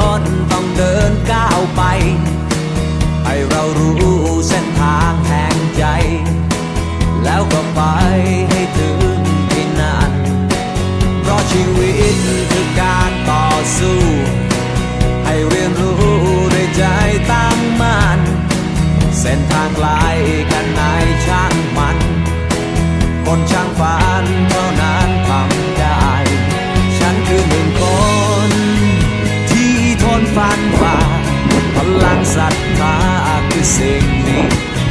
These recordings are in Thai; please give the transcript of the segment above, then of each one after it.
คนต้องเดินก้าวไป ให้เรารู้เส้นทางแห่งใจ แล้วก็ไปให้ถึงที่นั่นเพราะชีวิตคือการต่อสู้ ให้เรียนรู้ด้วยใจตั้งมั่นเส้นทางไกลกันไหนช่างมัน คนช่างฝัน ฟ้า พลังศรัทธาคือสิ่งนี้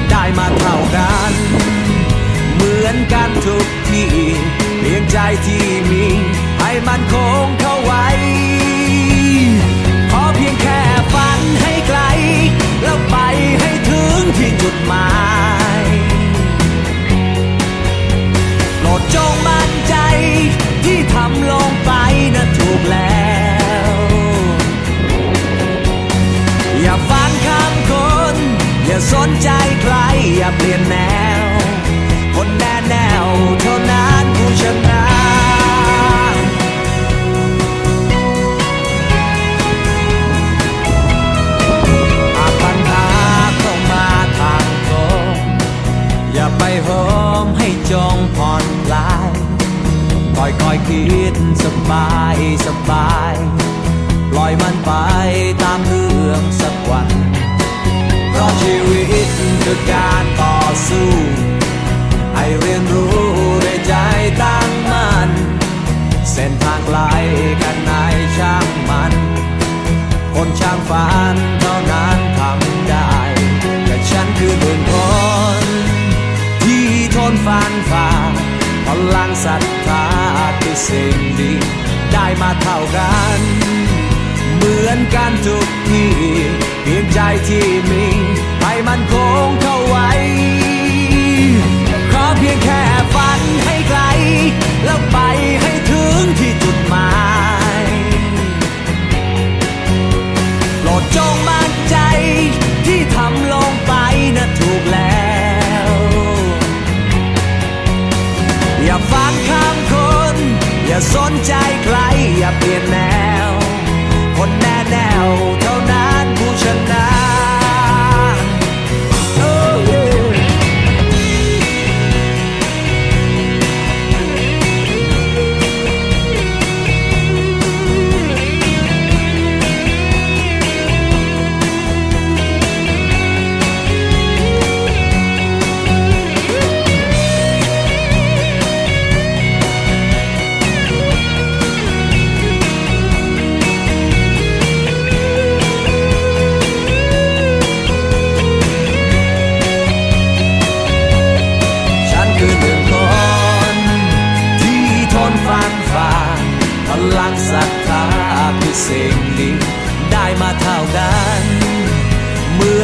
ได้มาเท่ากัน เหมือนกันทุกที่ เพียงใจที่มี ให้มันคง สนใจใครอย่าเปลี่ยนแนว คนแน่แนวเท่านั้นผู้ชนะหากปัญหาเข้ามาทางตรงอย่าไปโหมให้จงผ่อนคลายคอยคอยๆคิดสบายสบาย ปล่อยมันไปตามเรื่องสักวัน คนช่างฝันเท่านั้นทำได้ แต่ฉันคือหนึ่งคน ที่ทนฟันฝ่าพลังศรัทธาคือสิ่งดี ได้มาเท่ากัน เหมือนกันทุกที่เพียงใจที่มี อย่าฟังคำคน อย่าสนใจใคร อย่าเปลี่ยนแนว คนแน่แน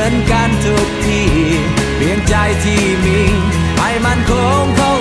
อนกันทุกทีเพียงใจที่มีให้มันคงเข้า